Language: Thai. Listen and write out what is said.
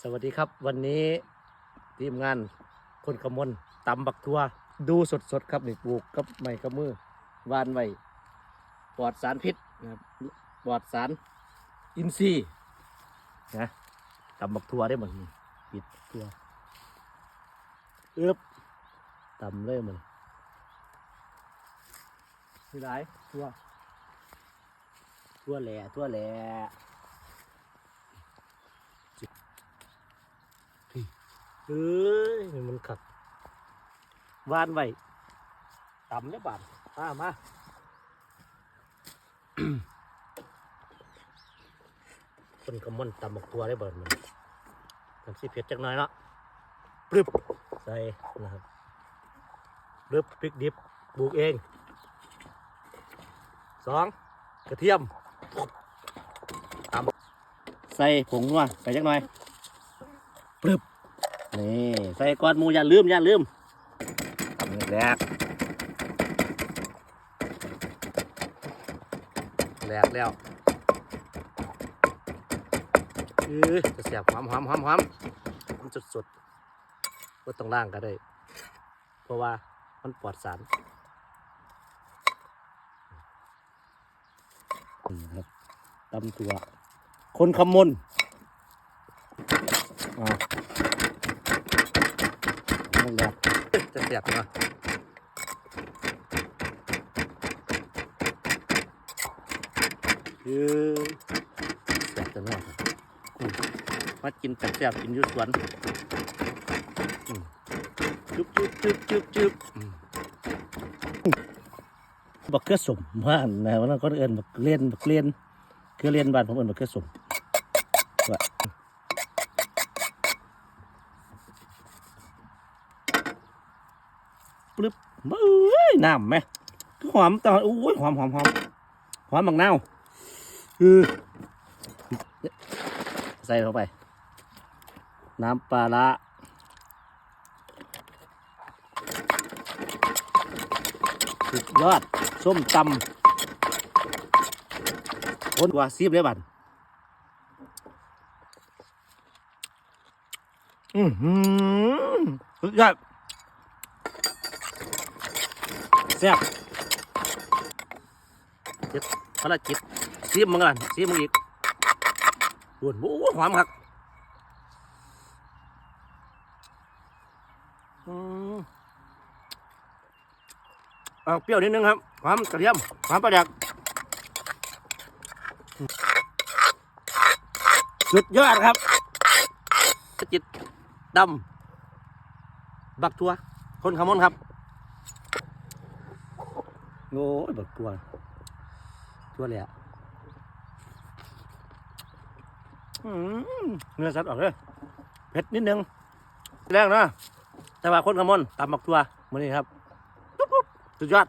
สวัสดีครับวันนี้ทีมงานคนขมนตำบักทัว ดูสดๆครับนี่ปลูกกับไม้กับมือวานไว้ปลอดสารพิษนะครับปลอดสารอินทรีย์นะตำบักทัวได้หมดนี่ปิดทัวเอึบตำเลยมันมีหลายทัว ทัวแหล่ทัวแหล่ เอ้ยนี่มันขัดวานไว้ต่ำเนี่ยบาดมามาคนกำมันต่ำบักตัวได้เบิดมันทำซีเผ็ดจักหน่อยเนาะปรึบใส่นะครับปรึบพริกดิบปลูกเองสองกระเทียมตำใส่ผงนัวใส่จักหน่อยปรึบ นี่ใส่ก้อนหมูอย่าลืมอย่าลืมนี่แหลกแหลกแล้วเออจะเสียบหอมหอมหอมหอมมันสดสดก็ต้องล่างก็ได้ เพราะว่ามันปลอดสารครับตำตัว คนขมนอ่า มึงแบบจะเสียบเนาะยือเสียบจะนอืมากินแซ่บกินยุ่สวนจุ๊บจุ๊บจุ๊บจุ๊บจุ๊บบักเขือสมบ้านนะวันนั้นก็เอินบักเล่นบักเล่นคือเล่นบ้านผมเอินบักเขือสมว่า ลึบเบ้ยน้ำไหมคือหอมตอนอุ้ยหอมหอมหอมหอมบางเน่าวคือใส่เข้าไป น้ำปลาละสุดยอดส้มตำคนกว่าซีบเลยบันอือหือสุดยอด แซ่บเจ็บภารกิจซีมมึงกันซีมมึงอีกดูนโอ้หอมครับอืมเอาเปรี้ยวนิดนึงครับหอมกระเทียมหอมปลาแดกสุดยอดครับจิตดำบักทัวคนขมอนครับ โอ้ยบักตัวตัวเลยอะเนื้อสัตว์ออกเลยเผ็ดนิดนึงแรงนะแต่ว่าคนขมอนตำบักตัวมือนี้ครับปุ๊บปุ๊บสุดยอด